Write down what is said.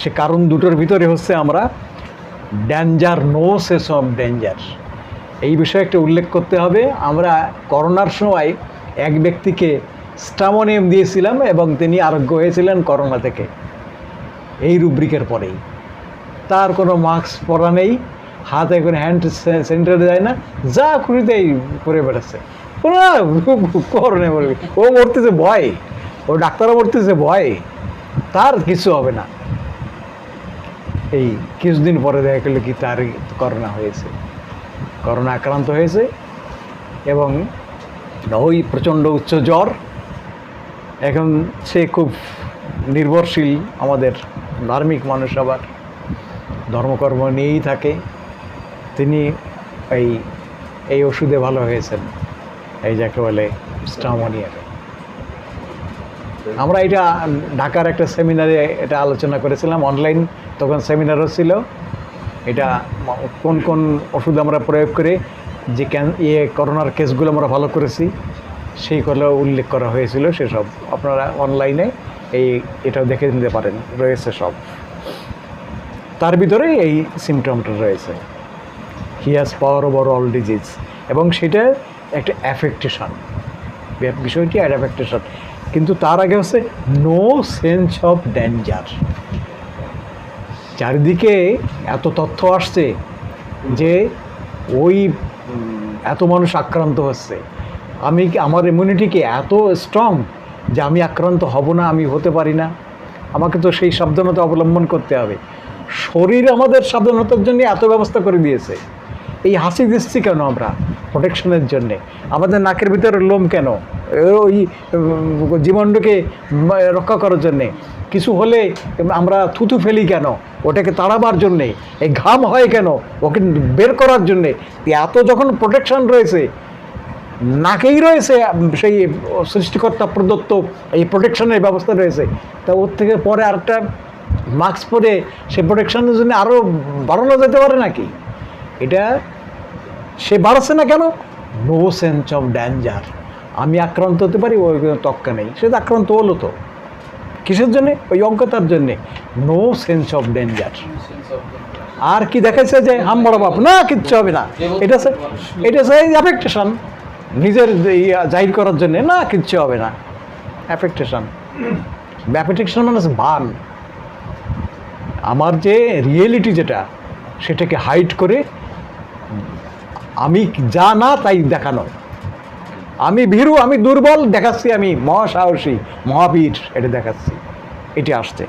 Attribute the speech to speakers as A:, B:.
A: সে কারণ দুটোর ভিতরে হচ্ছে আমরা ড্যাঞ্জার নো সেস অফ ড্যাঞ্জার এই বিষয়ে একটা উল্লেখ করতে হবে। আমরা করোনার সময় এক ব্যক্তিকে স্টামোনিয়াম দিয়েছিলাম এবং তিনি আরোগ্য হয়েছিলেন করোনা থেকে। এই রুব্রিকের পরেই। তার কোনো মাস্ক পরা নেই, হাতে কোনো হ্যান্ড স্যানিটাইজার যায় না, যা খুঁড়িতেই করে বেড়াচ্ছে। করোনা বলবি। ও মরতেছে ভয়। ও ডাক্তারও মরতেছে ভয়। তার কিছু হবে না। এই কিছুদিন পরে দেখা গেলো কি তার করোনা হয়েছে। করোনা আক্রান্ত হয়েছে এবং ওই প্রচণ্ড উচ্চ জ্বর। এখন সে খুব নির্ভরশীল আমাদের ধার্মিক মানুষ আবার। ধর্মকর্ম নিয়েই থাকে। তিনি এই এই ওষুধে ভালো হয়েছেন। এই যাকে বলে স্টামোনিয়ার। আমরা এটা ঢাকার একটা সেমিনারে এটা আলোচনা করেছিলাম অনলাইন তখন সেমিনারও ছিল। এটা কোন কোন ওষুধ আমরা প্রয়োগ করে, যে ক্যান ইয়ে করোনার কেসগুলো আমরা ভালো করেছি সেই সেইগুলো উল্লেখ করা হয়েছিল সেসব। আপনারা অনলাইনে এই এটাও দেখে নিতে পারেন, রয়েছে সব। তার ভিতরে এই সিমটমটা রয়েছে। He has power over all disease এবং সেটা একটা অ্যাফেক্টেশন বিষয়টি অ্যাফেক্টেশন কিন্তু তার আগে হচ্ছে নো সেন্স অফ ডেঞ্জার চারিদিকে এত তথ্য আসছে যে ওই, এত মানুষ আক্রান্ত হচ্ছে। আমি আমার ইমিউনিটিকে এত স্ট্রং যে আমি আক্রান্ত হব না, আমি হতে পারি না? আমাকে তো সেই সাবধানতা অবলম্বন করতে হবে। শরীর আমাদের সাবধানতার জন্য এত ব্যবস্থা করে দিয়েছে। এই হাসি দিচ্ছি কেন আমরা? প্রোটেকশনের জন্যে। আমাদের নাকের ভিতরে লোম কেন? ওই উম, রক্ষা করার জন্যে। কিছু হলে আমরা থুতু ফেলি কেন? ওটাকে তাড়াবার জন্যে। এই ঘাম হয় কেন? ওকে বের করার জন্যে। এত যখন প্রোটেকশন রয়েছে নাকেই রয়েছে সেই সৃষ্টিকর্তা প্রদত্ত এই প্রোটেকশনের ব্যবস্থা রয়েছে। তা ওর থেকে পরে আরেকটা মাস্ক পরে সেই প্রোটেকশনের জন্য আরও বাড়ানো যেতে পারে নাকি? এটা সে বাড়াচ্ছে না কেন? নো সেন্স অফ ড্যাঞ্জার আমি আক্রান্ত হতে পারি ওই তক্কা নেই। সে তো আক্রান্ত হলো তো। কিসের জন্যে? ওই অজ্ঞতার জন্যে। নো সেন্স অফ ডেঞ্জার আর কি দেখাচ্ছে যে, হাম বড় বাপ? না, কিচ্ছু হবে না। এটা এটা সেই অ্যাফেক্টেশন নিজের জাহির করার জন্য। না, কিচ্ছু হবে না। অ্যাফেক্টেশন অ্যাফেক্টেশন মানে বান। আমার যে রিয়েলিটি যেটা, সেটাকে হাইড করে আমি যা না তাই দেখানো। আমি ভীরু, আমি দুর্বল দেখাচ্ছি, আমি মহাসাহসী, মহাবীর, এটা দেখাচ্ছি। এটি আসছে।